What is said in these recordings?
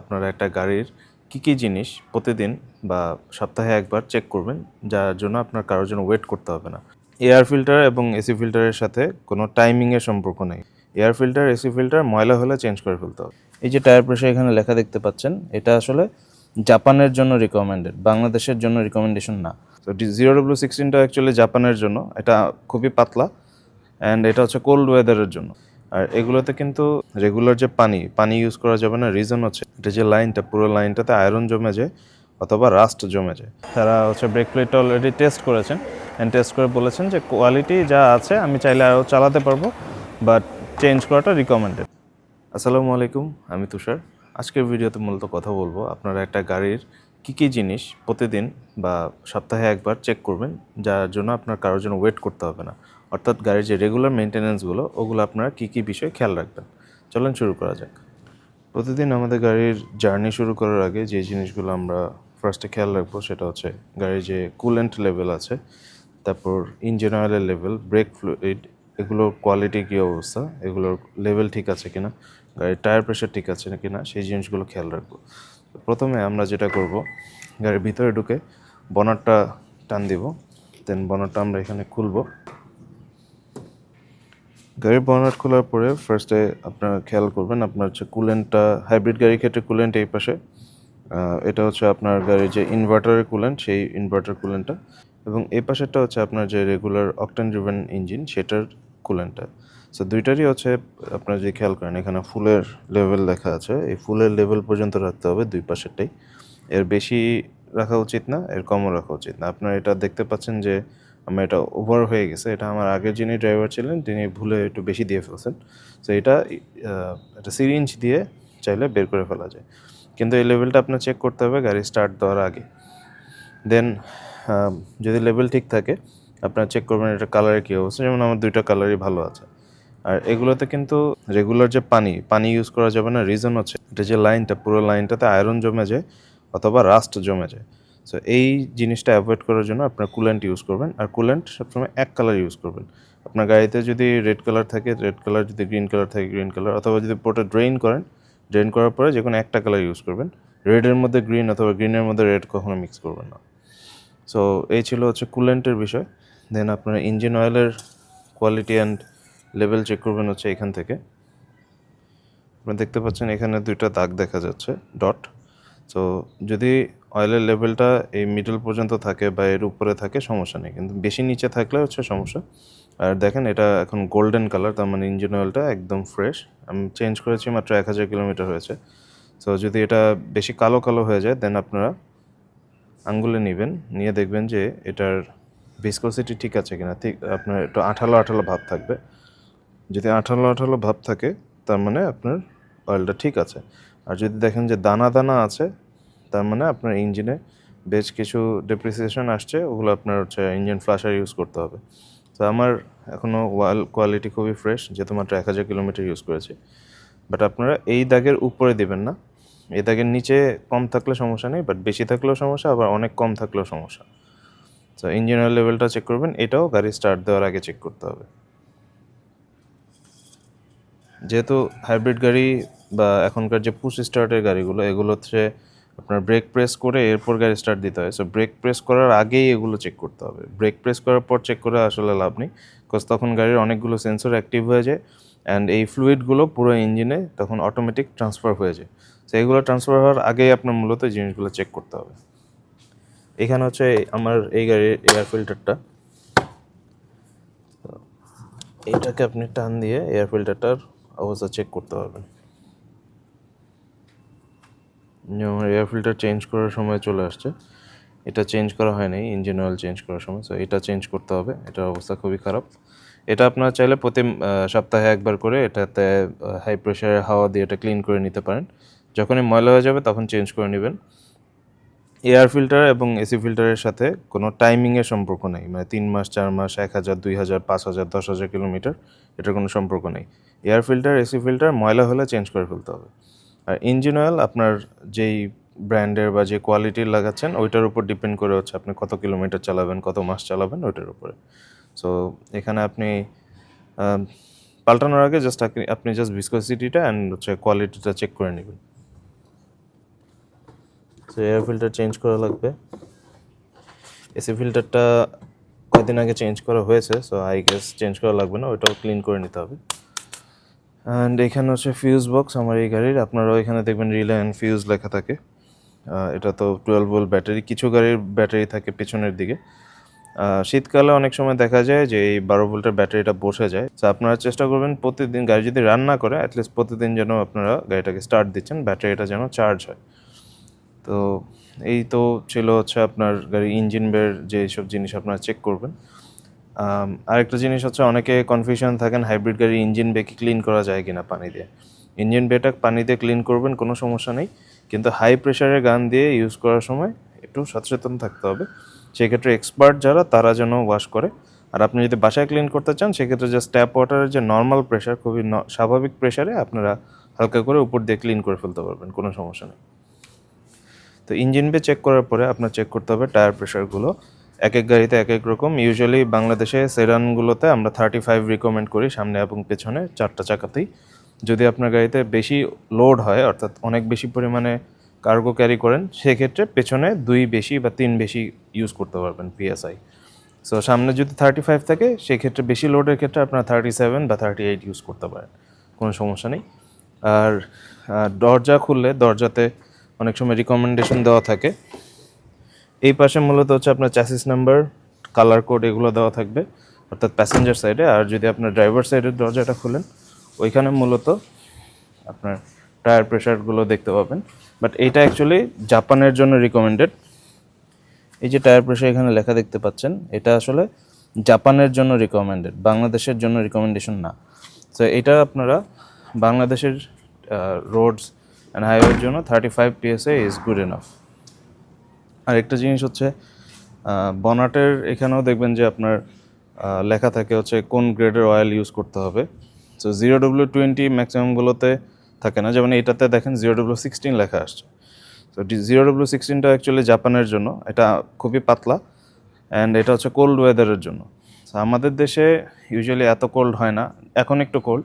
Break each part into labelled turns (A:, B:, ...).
A: আপনারা একটা গাড়ির কী কী জিনিস প্রতিদিন বা সপ্তাহে একবার চেক করবেন, যার জন্য আপনার কারোর জন্য ওয়েট করতে হবে না। এয়ার ফিল্টার এবং এসি ফিল্টারের সাথে কোনো টাইমিংয়ের সম্পর্ক নেই। এয়ার ফিল্টার এসি ফিল্টার ময়লা হলে চেঞ্জ করে ফেলতে হবে। এই যে টায়ার প্রেশার এখানে লেখা দেখতে পাচ্ছেন, এটা আসলে জাপানের জন্য রিকমেন্ডেড বাংলাদেশের জন্য রিকমেন্ডেশন না। তো জিরো ডব্লিউ সিক্সটিনটা অ্যাকচুয়ালি জাপানের জন্য, এটা খুবই পাতলা অ্যান্ড এটা হচ্ছে কোল্ড ওয়েদারের জন্য। আর এগুলোতে কিন্তু রেগুলার যে পানি পানি ইউজ করা যাবে না রিজন হচ্ছে এটা যে লাইনটা পুরো লাইনটাতে আয়রন জমে যায় অথবা রাস্ট জমে যায়। তারা হচ্ছে ব্রেক প্লেটটা অলরেডি টেস্ট করেছেন অ্যান্ড টেস্ট করে বলেছেন যে কোয়ালিটি যা আছে আমি চাইলে আরও চালাতে পারব বাট চেঞ্জ করাটা রিকমেন্ডেড আসসালামু আলাইকুম, আমি তুষার। আজকের ভিডিওতে মূলত কথা বলব আপনারা একটা গাড়ির কী কী জিনিস প্রতিদিন বা সপ্তাহে একবার চেক করবেন, যার জন্য আপনার কারোর জন্য ওয়েট করতে হবে না। অর্থাৎ গাড়ির যে রেগুলার মেনটেন্যান্সগুলো ওগুলো আপনারা কী কী বিষয়ে খেয়াল রাখবেন? চলেন শুরু করা যাক। প্রতিদিন আমাদের গাড়ির জার্নি শুরু করার আগে যে জিনিসগুলো আমরা ফার্স্টে খেয়াল রাখব, সেটা হচ্ছে গাড়ির যে কুলেন্ট লেভেল আছে, তারপর ইঞ্জিন অয়েলের লেভেল ব্রেক ফ্লুইড এগুলোর কোয়ালিটি কী অবস্থা, এগুলোর লেভেল ঠিক আছে কিনা, গাড়ির টায়ার প্রেশার ঠিক আছে না কিনা, সেই জিনিসগুলো খেয়াল রাখব। প্রথমে আমরা যেটা করব, গাড়ির ভিতরে ঢুকে বনারটা টান দিব দেন বনারটা আমরা এখানে খুলবো। গাড়ির বনাট খোলার পরে ফার্স্টে আপনারা খেয়াল করবেন আপনার হচ্ছে কুলেন্টটা হাইব্রিড গাড়ির ক্ষেত্রে কুলেন্ট এই পাশে। এটা হচ্ছে আপনার গাড়ির যে ইনভার্টারের কুলেন্ট সেই ইনভার্টার কুলেন্টটা এবং এই পাশেরটা হচ্ছে আপনার যে রেগুলার অকটেন ড্রিভেন ইঞ্জিন সেটার কুলেন্টটা সো দুইটারই হচ্ছে আপনার যে খেয়াল করেন, এখানে ফুলের লেভেল লেখা আছে। এই ফুলের লেভেল পর্যন্ত রাখতে হবে দুই পাশেরটাই। এর বেশি রাখা উচিত না, এর কমও রাখা উচিত না। আপনারা এটা দেখতে পাচ্ছেন যে আমার এটা ওভার হয়ে গেছে। এটা আমার আগের যিনি ড্রাইভার ছিলেন, তিনি ভুলে একটু বেশি দিয়ে ফেলছেন। তো এটা একটা সিরিঞ্জ দিয়ে চাইলে বের করে ফেলা যায়। কিন্তু এই লেভেলটা আপনার চেক করতে হবে, গাড়ি স্টার্ট দেওয়ার আগে। দেন যদি লেভেল ঠিক থাকে, আপনার চেক করবেন এটা কালারের কী অবস্থা। যেমন আমার দুইটা কালারই ভালো আছে। আর এগুলোতে কিন্তু রেগুলার যে পানি পানি ইউজ করা যাবে না রিজন হচ্ছে এটা যে লাইনটা পুরো লাইনটাতে আয়রন জমে যায় অথবা রাস্ট জমে যায়। সো এই জিনিসটা অ্যাভয়েড করার জন্য আপনার কুলেন্ট ইউজ করবেন। আর কুলেন্ট সবসময় এক কালার ইউজ করবেন। আপনার গাড়িতে যদি রেড কালার থাকে রেড কালার যদি গ্রিন কালার থাকে গ্রিন কালার অথবা যদি পুরোটা ড্রেন করেন ড্রেন করার পরে যে কোনো একটা কালার ইউজ করবেন। রেডের মধ্যে গ্রিন অথবা গ্রিনের মধ্যে রেড কখনো মিক্স করবেন না। সো এই ছিল হচ্ছে কুলেন্টের বিষয়। দেন আপনার ইঞ্জিন অয়েলের কোয়ালিটি অ্যান্ড লেভেল চেক করবেন হচ্ছে এখান থেকে। আপনারা দেখতে পাচ্ছেন এখানে দুইটা দাগ দেখা যাচ্ছে ডট সো যদি অয়েলের লেভেলটা এই মিডল পর্যন্ত থাকে বা এর উপরে থাকে, সমস্যা নেই। কিন্তু বেশি নিচে থাকলে হচ্ছে সমস্যা। আর দেখেন এটা এখন গোল্ডেন কালার তার মানে ইঞ্জিন অয়েলটা একদম ফ্রেশ আমি চেঞ্জ করেছি মাত্র এক হাজার কিলোমিটার হয়েছে। তো যদি এটা বেশি কালো কালো হয়ে যায় দেন আপনারা আঙ্গুলে নেবেন। নিয়ে দেখবেন যে এটার ভিসকোসিটি ঠিক আছে কিনা। ঠিক, আপনার একটু আঠালো আঠালো ভাব থাকবে। যদি আঠালো আঠালো ভাব থাকে, তার মানে আপনার অয়েলটা ঠিক আছে। আর যদি দেখেন যে দানা দানা আছে তার মানে আপনার ইঞ্জিনে বেশ কিছু ডেপ্রিসিয়েশন আসছে, ওগুলো আপনার হচ্ছে ইঞ্জিন ফ্লাশার ইউজ করতে হবে। তো আমার এখনও ওয়াল কোয়ালিটি খুবই ফ্রেশ যেহেতু মাত্র এক হাজার কিলোমিটার ইউজ করেছি। বাট আপনারা এই দাগের উপরে দিবেন না। এই দাগের নিচে কম থাকলে সমস্যা নেই বাট বেশি থাকলেও সমস্যা, আবার অনেক কম থাকলেও সমস্যা। তো ইঞ্জিন অয়েল লেভেলটা চেক করবেন, এটাও গাড়ি স্টার্ট দেওয়ার আগে চেক করতে হবে। যেহেতু হাইব্রিড গাড়ি বা এখনকার যে পুশ স্টার্টের গাড়িগুলো, এগুলো হচ্ছে আপনার ব্রেক প্রেস করে এরপর গাড়ি স্টার্ট দিতে হয়। সো ব্রেক প্রেস করার আগেই এগুলো চেক করতে হবে। ব্রেক প্রেস করার পর চেক করে আসলে লাভ নেই। বিকজ তখন গাড়ির অনেকগুলো সেন্সর অ্যাক্টিভ হয়ে যায় অ্যান্ড এই ফ্লুইডগুলো পুরো ইঞ্জিনে তখন অটোমেটিক ট্রান্সফার হয়ে যায়। তো এইগুলো ট্রান্সফার হওয়ার আগেই আপনার মূলত জিনিসগুলো চেক করতে হবে। এখানে হচ্ছে আমার এই গাড়ির এয়ার ফিল্টারটা এইটাকে আপনি টান দিয়ে এয়ার ফিল্টারটার অবস্থা চেক করতে পারবেন। এয়ার ফিল্টার চেঞ্জ করার সময় চলে আসছে। এটা চেঞ্জ করা হয়নি ইঞ্জিন অয়েল চেঞ্জ করার সময় সো এটা চেঞ্জ করতে হবে। এটার অবস্থা খুবই খারাপ। এটা আপনারা চাইলে প্রতি সপ্তাহে একবার করে এটাতে হাই প্রেশারের হাওয়া দিয়ে এটা ক্লিন করে নিতে পারেন। যখনই ময়লা হয়ে যাবে তখন চেঞ্জ করে নেবেন। এয়ার ফিল্টার এবং এসি ফিল্টারের সাথে কোনো টাইমিংয়ের সম্পর্ক নেই। মানে তিন মাস, চার মাস, এক হাজার, দুই হাজার, পাঁচ হাজার, দশ হাজার কিলোমিটার, এটার কোনো সম্পর্ক নেই। এয়ার ফিল্টার এসি ফিল্টার ময়লা হলে চেঞ্জ করে ফেলতে হবে। আর ইঞ্জিন অয়েল আপনার যেই ব্র্যান্ডের বা যে কোয়ালিটির লাগাচ্ছেন, ওইটার উপর ডিপেন্ড করে হচ্ছে আপনি কত কিলোমিটার চালাবেন, কত মাস চালাবেন ওইটার উপরে। সো এখানে আপনি পাল্টানোর আগে জাস্ট আপনি জাস্ট ভিসকোসিটিটা অ্যান্ড হচ্ছে কোয়ালিটিটা চেক করে নেবেন। তো এয়ার ফিল্টার চেঞ্জ করা লাগবে। এসি ফিল্টারটা কয়েকদিন আগে চেঞ্জ করা হয়েছে সো আই গেস চেঞ্জ করা লাগবে না, ওইটাও ক্লিন করে নিতে হবে। অ্যান্ড এখানে হচ্ছে ফিউজ বক্স আমার এই গাড়ির। আপনারাও এখানে দেখবেন রিলায়েন্স ফিউজ লেখা থাকে। এটা তো টুয়েলভ ভোল্ট ব্যাটারি কিছু গাড়ির ব্যাটারি থাকে পেছনের দিকে। শীতকালে অনেক সময় দেখা যায় যে এই বারো ভোল্টের ব্যাটারিটা বসে যায়। তো আপনারা চেষ্টা করবেন প্রতিদিন গাড়ি যদি রান না করে অ্যাটলিস্ট প্রতিদিন যেন আপনারা গাড়িটাকে স্টার্ট দিচ্ছেন ব্যাটারিটা যেন চার্জ হয়। তো এই তো ছিল হচ্ছে আপনার গাড়ি ইঞ্জিন বের যে সব জিনিস আপনারা চেক করবেন। আরেকটা জিনিস হচ্ছে অনেকে কনফিউশন থাকেন হাইব্রিড গাড়ি ইঞ্জিন বেকে ক্লিন করা যায় কিনা পানি দিয়ে ইঞ্জিন বেটা পানি দিয়ে ক্লিন করবেন, কোনো সমস্যা নেই। কিন্তু হাই প্রেশারের গান দিয়ে ইউজ করার সময় একটু সচেতন থাকতে হবে। সেক্ষেত্রে এক্সপার্ট যারা, তারা যেন ওয়াশ করে। আর আপনি যদি বাসায় ক্লিন করতে চান, সেক্ষেত্রে জাস্ট ট্যাপ ওয়াটারের যে নর্মাল প্রেশার খুবই স্বাভাবিক প্রেশারে আপনারা হালকা করে উপর দিয়ে ক্লিন করে ফেলতে পারবেন, কোনো সমস্যা নেই। তো ইঞ্জিন বে চেক করার পরে আপনার চেক করতে হবে টায়ার প্রেশারগুলো এক এক গাড়িতে এক এক রকম। ইউজুয়ালি বাংলাদেশে সেরানগুলোতে আমরা থার্টি ফাইভ রিকমেন্ড করি সামনে এবং পেছনে চারটা চাকাতেই। যদি আপনার গাড়িতে বেশি লোড হয়, অর্থাৎ অনেক বেশি পরিমাণে কার্গো ক্যারি করেন, সেক্ষেত্রে পেছনে দুই বেশি বা তিন বেশি ইউজ করতে পারবেন পিএসআই সো সামনে যদি থার্টি ফাইভ থাকে, সেক্ষেত্রে বেশি লোডের ক্ষেত্রে আপনারা থার্টি সেভেন বা থার্টি এইট ইউজ করতে পারেন। কোনো সমস্যা নেই। আর দরজা খুললে দরজাতে অনেক সময় রিকমেন্ডেশন দেওয়া থাকে। এই পাশে মূলত হচ্ছে আপনার চ্যাসিস নাম্বার কালার কোড এগুলো দেওয়া থাকবে, অর্থাৎ প্যাসেঞ্জার সাইডে আর যদি আপনার ড্রাইভার সাইডের দরজাটা খুলেন, ওইখানে মূলত আপনার টায়ার প্রেশারগুলো দেখতে পাবেন। বাট এইটা অ্যাকচুয়ালি জাপানের জন্য রিকমেন্ডেড এই যে টায়ার প্রেশার এখানে লেখা দেখতে পাচ্ছেন, এটা আসলে জাপানের জন্য রিকমেন্ডেড বাংলাদেশের জন্য রিকমেন্ডেশন না। তো এটা আপনারা বাংলাদেশের রোডস অ্যান্ড হাইওয়ের জন্য thirty five PSI is good enough আর একটা জিনিস হচ্ছে বনাটের এখানেও দেখবেন যে আপনার লেখা থাকে হচ্ছে কোন গ্রেডের অয়েল ইউজ করতে হবে। সো জিরো ডব্লিউ টোয়েন্টি ম্যাক্সিমামগুলোতে থাকে না, যেমন এটাতে দেখেন জিরো ডব্লিউ সিক্সটিন লেখা আসছে। তো জিরো ডব্লিউ সিক্সটিনটা অ্যাকচুয়ালি জাপানের জন্য, এটা খুবই পাতলা অ্যান্ড এটা হচ্ছে কোল্ড ওয়েদারের জন্য। আমাদের দেশে ইউজুয়ালি এত কোল্ড হয় না, এখন একটু কোল্ড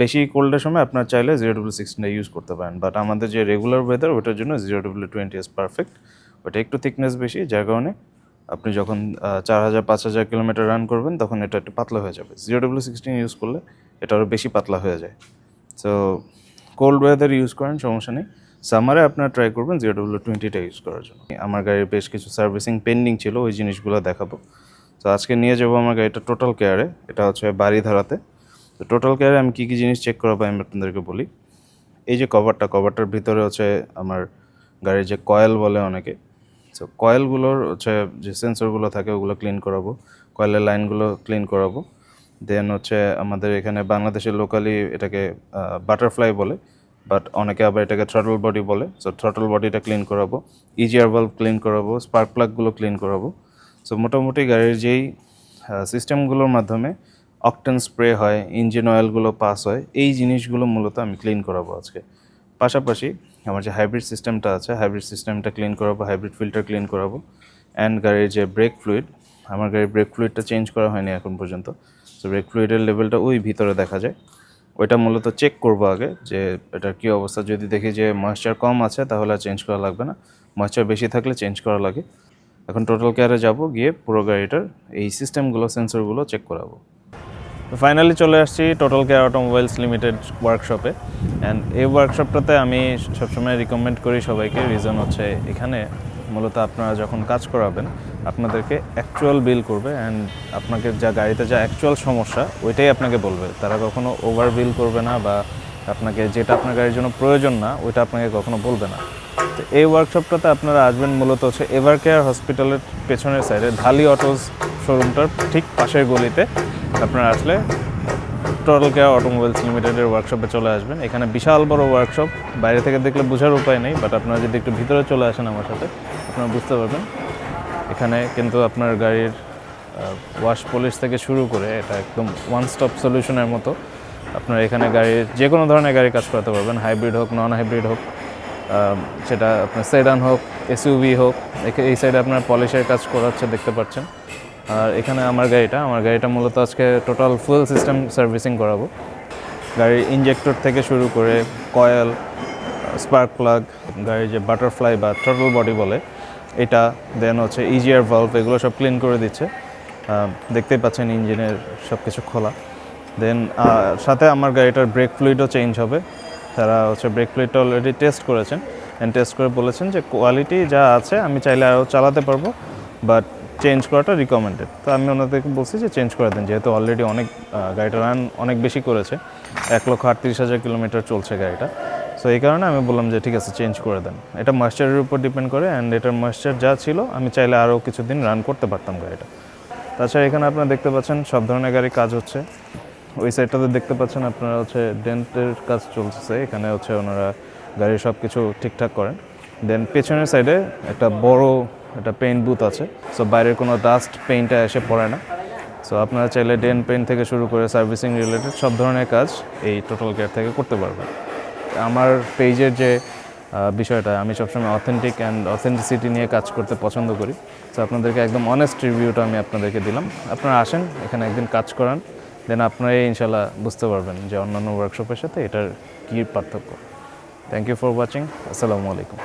A: বেশি কোল্ডের সময় আপনার চাইলে জিরো ডব্লিউ সিক্সটিনটা ইউজ করতে পারেন। বাট আমাদের যে রেগুলার ওয়েদার ওটার জন্য zero W twenty is perfect ওটা একটু থিকনেস বেশি, যার কারণে আপনি যখন চার হাজার, পাঁচ হাজার কিলোমিটার রান করবেন, তখন এটা একটু পাতলা হয়ে যাবে। জিরো ডব্লিউ সিক্সটিন ইউজ করলে এটা আরও বেশি পাতলা হয়ে যায়। সো কোল্ড ওয়েদার ইউজ করেন, সমস্যা নেই। সামারে আপনারা ট্রাই করবেন জিরো ডব্লিউ টোয়েন্টিটা ইউজ করার জন্য। আমার গাড়ির বেশ কিছু সার্ভিসিং পেন্ডিং ছিল, ওই জিনিসগুলো দেখাবো। তো আজকে নিয়ে যাব আমার গাড়িটা টোটাল কেয়ারে এটা হচ্ছে বাড়ি ধারাতে তো টোটাল কেয়ারে আমি কী কী জিনিস চেক করাবো আমি আপনাদেরকে বলি। এই যে কভারটা কভারটার ভিতরে হচ্ছে আমার গাড়ির যে কয়েল বলে অনেকে। সো কয়েলগুলোর হচ্ছে যে সেন্সরগুলো থাকে ওগুলো ক্লিন করাবো। কয়েলের লাইনগুলো ক্লিন করাবো। দেন হচ্ছে আমাদের এখানে বাংলাদেশের লোকালি এটাকে বাটারফ্লাই বলে। বাট অনেকে আবার এটাকে থ্রটল বডি বলে। সো থ্রটল বডিটা ক্লিন করাবো। ইজিয়ার বাল্ব ক্লিন করাবো। স্পার্ক প্লাগগুলো ক্লিন করাবো। সো মোটামুটি গাড়ির যেই সিস্টেমগুলোর মাধ্যমে অকটেন স্প্রে হয়, ইঞ্জিন অয়েলগুলো পাস হয়, এই জিনিসগুলো মূলত আমি ক্লিন করাবো আজকে। পাশাপাশি আমার যে হাইব্রিড সিস্টেমটা আছে, হাইব্রিড সিস্টেমটা ক্লিন করাবো, হাইব্রিড ফিল্টার ক্লিন করাবো অ্যান্ড গাড়ির যে ব্রেক ফ্লুইড আমার গাড়ির ব্রেক ফ্লুইডটা চেঞ্জ করা হয়নি এখন পর্যন্ত। তো ব্রেক ফ্লুইডের লেভেলটা ওই ভিতরে দেখা যায়। ওইটা মূলত চেক করব আগে যে এটার কী অবস্থা। যদি দেখি যে ময়েশ্চার কম আছে, তাহলে আর চেঞ্জ করা লাগবে না। ময়েশ্চার বেশি থাকলে চেঞ্জ করা লাগে। এখন টোটাল কেয়ারে যাব, গিয়ে পুরো গাড়িটার এই সিস্টেমগুলো সেন্সরগুলো চেক করাবো। ফাইনালি চলে আসছি টোটাল কেয়ার অটোমোবাইলস লিমিটেড ওয়ার্কশপে অ্যান্ড এই ওয়ার্কশপটাতে আমি সবসময় রিকমেন্ড করি সবাইকে রিজন হচ্ছে এখানে মূলত আপনারা যখন কাজ করাবেন, আপনাদেরকে অ্যাকচুয়াল বিল করবে অ্যান্ড আপনাকে যা গাড়িতে যা অ্যাকচুয়াল সমস্যা, ওইটাই আপনাকে বলবে। তারা কখনো ওভার বিল করবে না বা আপনাকে যেটা আপনার গাড়ির জন্য প্রয়োজন না, ওইটা আপনাকে কখনো বলবে না। তো এই ওয়ার্কশপটাতে আপনারা আসবেন মূলত হচ্ছে এভার কেয়ার হসপিটালের পেছনের সাইডে ঢালি অটোস শোরুমটার ঠিক পাশের গলিতে। আপনারা আসলে টোটাল কেয়ার অটোমোবাইলস লিমিটেডের ওয়ার্কশপে চলে আসবেন। এখানে বিশাল বড় ওয়ার্কশপ বাইরে থেকে দেখলে বোঝার উপায় নেই বাট আপনারা যদি একটু ভিতরে চলে আসেন আমার সাথে, আপনারা বুঝতে পারবেন। এখানে কিন্তু আপনার গাড়ির ওয়াশ পলিশ থেকে শুরু করে এটা একদম ওয়ান স্টপ সলিউশনের মতো আপনার এখানে গাড়ির যে কোনো ধরনের গাড়ি কাজ করাতে পারবেন। হাইব্রিড হোক নন হাইব্রিড হোক সেটা আপনার সেডান হোক এসইউভি হোক এই সাইডে আপনার পলিশের কাজ করাচ্ছে, দেখতে পাচ্ছেন। আর এখানে আমার গাড়িটা আমার গাড়িটা মূলত আজকে টোটাল ফুল সিস্টেম সার্ভিসিং করাবো। গাড়ির ইঞ্জেক্টর থেকে শুরু করে কয়েল
B: স্পার্ক প্লাগ গাড়ির যে বাটারফ্লাই বা ট্রটল বডি বলে, এটা দেন হচ্ছে ইজিয়ার ভাল্ভ এগুলো সব ক্লিন করে দিচ্ছে। দেখতেই পাচ্ছেন ইঞ্জিনের সব কিছু খোলা দেন সাথে আমার গাড়িটার ব্রেক ফ্লুইডও চেঞ্জ হবে। তারা হচ্ছে ব্রেক ফ্লুইডটা অলরেডি টেস্ট করেছেন। অ্যান্ড টেস্ট করে বলেছেন যে কোয়ালিটি যা আছে, আমি চাইলে আরও চালাতে পারব। বাট চেঞ্জ করাটা রিকমেন্ডেড তো আমি ওনাদেরকে বলছি যে চেঞ্জ করে দেন, যেহেতু অলরেডি অনেক গাড়িটা রান অনেক বেশি করেছে। এক লক্ষ আটত্রিশ হাজার কিলোমিটার চলছে গাড়িটা। সো এই কারণে আমি বললাম যে ঠিক আছে চেঞ্জ করে দেন। এটা ময়েশ্চারের উপর ডিপেন্ড করে অ্যান্ড এটার ময়েশ্চার যা ছিল, আমি চাইলে আরও কিছুদিন রান করতে পারতাম গাড়িটা। তাছাড়া এখানে আপনারা দেখতে পাচ্ছেন সব ধরনের গাড়ি কাজ হচ্ছে। ওই সাইডটাতে দেখতে পাচ্ছেন আপনারা হচ্ছে ডেন্টের কাজ চলছে এখানে হচ্ছে ওনারা গাড়ির সব কিছু ঠিকঠাক করেন। দেন পেছনের সাইডে একটা বড় একটা পেইন্ট বুথ আছে। সো বাইরের কোনো ডাস্ট পেইন্টটা এসে পড়ে না। সো আপনারা চাইলে ডেন পেইন্ট থেকে শুরু করে সার্ভিসিং রিলেটেড সব ধরনের কাজ এই টোটাল কেয়ার থেকে করতে পারবেন। আমার পেজের যে বিষয়টা, আমি সবসময় অথেন্টিক অ্যান্ড অথেন্টিসিটি নিয়ে কাজ করতে পছন্দ করি। তো আপনাদেরকে একদম অনেস্ট রিভিউটা আমি আপনাদেরকে দিলাম। আপনারা আসেন, এখানে একদিন কাজ করান। দেন আপনারাই ইনশাল্লাহ বুঝতে পারবেন যে অন্যান্য ওয়ার্কশপের সাথে এটার কী পার্থক্য। থ্যাংক ইউ ফর ওয়াচিং আসসালামু আলাইকুম